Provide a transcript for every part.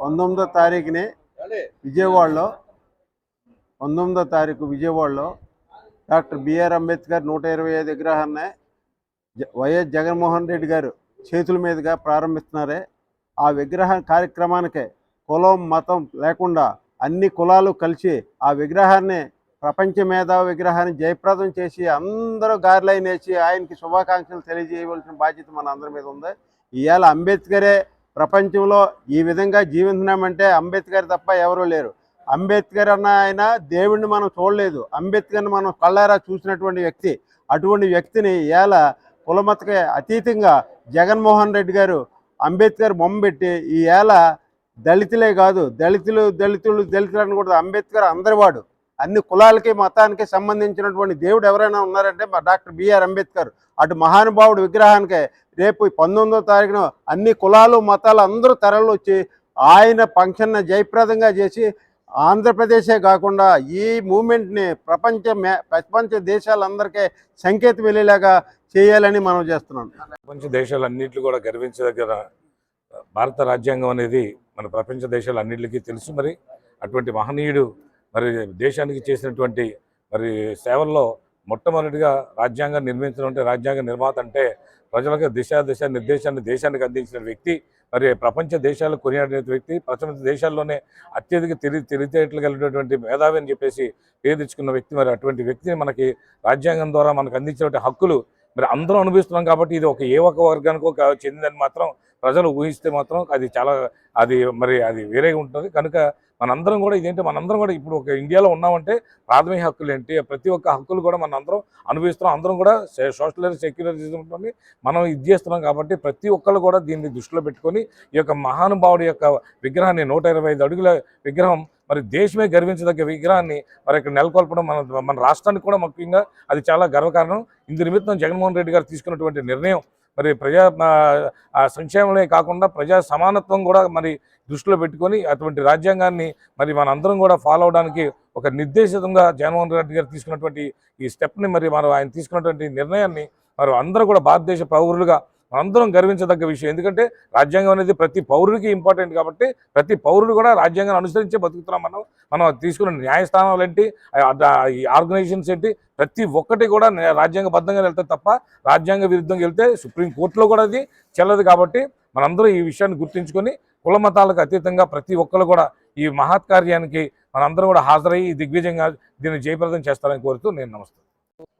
పంతొమ్మిదో తారీఖుని విజయవాడలో పంతొమ్మిదో తారీఖు విజయవాడలో డాక్టర్ బిఆర్ అంబేద్కర్ నూట ఇరవై ఐదు విగ్రహాన్ని జ- వైఎస్ జగన్మోహన్ రెడ్డి గారు చేతుల మీదుగా ప్రారంభిస్తున్నారే. ఆ విగ్రహ కార్యక్రమానికి కులం మతం లేకుండా అన్ని కులాలు కలిసి ఆ విగ్రహాన్ని ప్రపంచ మేధావి విగ్రహాన్ని జయప్రదం చేసి అందరూ గారిలైన వేసి ఆయనకి శుభాకాంక్షలు తెలియజేయవలసిన బాధ్యత మన అందరి మీద ఉంది. ఇవాళ అంబేద్కరే ప్రపంచంలో ఈ విధంగా జీవిస్తున్నామంటే అంబేద్కర్ తప్ప ఎవరూ లేరు. అంబేద్కర్ అన్న ఆయన దేవుణ్ణి మనం చూడలేదు. అంబేద్కర్ని మనం కళ్ళారా చూసినటువంటి వ్యక్తి. అటువంటి వ్యక్తిని ఇవాళ కులమతకి అతీతంగా జగన్మోహన్ రెడ్డి గారు అంబేద్కర్ బొమ్మ పెట్టి ఈ ఏళ దళితులే కాదు దళితులు దళితులు దళితులు అనకూడదు అంబేద్కర్ అందరివాడు. అన్ని కులాలకి మతానికి సంబంధించినటువంటి దేవుడు ఎవరైనా ఉన్నారంటే మా డాక్టర్ బిఆర్ అంబేద్కర్. అటు మహానుభావుడు విగ్రహానికి రేపు పంతొమ్మిదో తారీఖున అన్ని కులాలు మతాలు అందరూ తరలి వచ్చి ఆయన ఫంక్షన్ జయప్రదంగా చేసి ఆంధ్రప్రదేశే కాకుండా ఈ మూమెంట్ని ప్రపంచ ప్రపంచ దేశాలందరికీ సంకేతం వెళ్ళేలాగా చేయాలని మనం చేస్తున్నాం. ప్రపంచ దేశాలన్నింటిలో కూడా గర్వించదగ్గర భారత రాజ్యాంగం అనేది మన ప్రపంచ దేశాలన్నింటికి తెలుసు మరి. అటువంటి మహనీయుడు మరి దేశానికి చేసినటువంటి మరి సేవల్లో మొట్టమొదటిగా రాజ్యాంగం నిర్మించడం అంటే రాజ్యాంగ నిర్మాత అంటే ప్రజలకు దిశ దిశ నిర్దేశాన్ని దేశానికి అందించిన వ్యక్తి మరి ప్రపంచ దేశాలు కొనియాడిన వ్యక్తి ప్రపంచ దేశాల్లోనే అత్యధిక తెలివి తెలివితేటలు కలిగినటువంటి మేధావి అని చెప్పేసి పేరు తెచ్చుకున్న వ్యక్తి మరి అటువంటి వ్యక్తిని మనకి రాజ్యాంగం ద్వారా మనకు అందించినటువంటి హక్కులు మరి అందరూ అనుభవిస్తున్నాం కాబట్టి ఇది ఒక ఏ ఒక్క వర్గానికి ఒక చెందిందని మాత్రం ప్రజలు ఊహిస్తే మాత్రం అది చాలా అది మరి అది వేరేగా ఉంటుంది. కనుక మనందరం కూడా ఇదేంటి మనందరం కూడా ఇప్పుడు ఒక ఇండియాలో ఉన్నామంటే ప్రాథమిక హక్కులు ఏంటి? ప్రతి ఒక్క హక్కులు కూడా మన అందరం అనుభవిస్తున్నాం. అందరం కూడా సోషల్ సెక్యులరిజంతో మనం ఇది చేస్తున్నాం కాబట్టి ప్రతి ఒక్కళ్ళు కూడా దీన్ని దృష్టిలో పెట్టుకొని ఈ యొక్క మహానుభావుడి యొక్క విగ్రహాన్ని నూట ఇరవై ఐదు అడుగుల విగ్రహం మరి దేశమే గర్వించదగ్గ విగ్రహాన్ని మరి ఇక్కడ నెలకొల్పడం మన మన రాష్ట్రానికి కూడా ముఖ్యంగా అది చాలా గర్వకారణం. ఇందు నిమిత్తం జగన్మోహన్ రెడ్డి గారు తీసుకున్నటువంటి నిర్ణయం మరి ప్రజా సంక్షేమమే కాకుండా ప్రజా సమానత్వం కూడా మరి దృష్టిలో పెట్టుకొని అటువంటి రాజ్యాంగాన్ని మరి మనందరం కూడా ఫాలో అవడానికి ఒక నిర్దేశితంగా జగన్మోహన్ రెడ్డి గారు తీసుకున్నటువంటి ఈ స్టెప్ని మరి మనం ఆయన తీసుకున్నటువంటి నిర్ణయాన్ని మరి అందరూ కూడా భారతదేశ పౌరులుగా మనందరం గర్వించదగ్గ విషయం. ఎందుకంటే రాజ్యాంగం అనేది ప్రతి పౌరుడికి ఇంపార్టెంట్ కాబట్టి ప్రతి పౌరుడు కూడా రాజ్యాంగాన్ని అనుసరించే బతుకుతున్నాం మనం. మనం తీసుకున్న న్యాయస్థానాలు ఏంటి ఈ ఆర్గనైజేషన్స్ ఏంటి ప్రతి ఒక్కటి కూడా రాజ్యాంగబద్ధంగా వెళ్తే తప్ప రాజ్యాంగ విరుద్ధంగా వెళ్తే సుప్రీంకోర్టులో కూడా అది చెల్లదు కాబట్టి మనందరూ ఈ విషయాన్ని గుర్తుంచుకొని కుల మతాలకు అతీతంగా ప్రతి ఒక్కరు కూడా ఈ మహత్ కార్యానికి మనందరం కూడా హాజరయ్యి దిగ్విజయంగా దీన్ని జయప్రదం చేస్తారని కోరుతూ నేను నమస్తే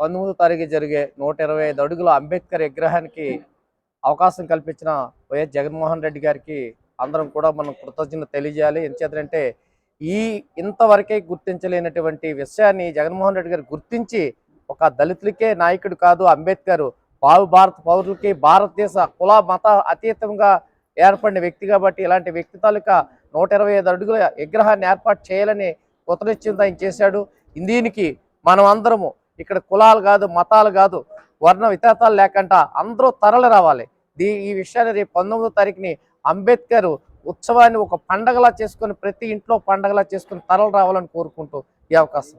పంతొమ్మిదో తారీఖు జరిగే నూట ఇరవై ఐదు అడుగుల అంబేద్కర్ విగ్రహానికి అవకాశం కల్పించిన వైఎస్ జగన్మోహన్ రెడ్డి గారికి అందరం కూడా మనం కృతజ్ఞత తెలియజేయాలి. ఎంచేతంటే ఈ ఇంతవరకే గుర్తించలేనటువంటి విషయాన్ని జగన్మోహన్ రెడ్డి గారు గుర్తించి ఒక దళితులకే నాయకుడు కాదు అంబేద్కర్ పావు భారత పౌరులకి భారతదేశ కుల మత అతీతంగా ఏర్పడిన వ్యక్తి కాబట్టి ఇలాంటి వ్యక్తి తాలూకా నూట ఇరవై ఐదు అడుగుల విగ్రహాన్ని ఏర్పాటు చేయాలని కృతనిశ్చయంతో ఆయన చేశాడు. దీనికి మనం అందరము ఇక్కడ కులాలు కాదు మతాలు కాదు వర్ణ వితేతాలు లేకుండా అందరూ తరలి రావాలి. దీ ఈ విషయాన్ని రేపు పంతొమ్మిదో తారీఖుని అంబేద్కర్ ఉత్సవాన్ని ఒక పండగలా చేసుకొని ప్రతి ఇంట్లో పండగలా చేసుకొని తరలు రావాలని కోరుకుంటూ ఈ అవకాశం.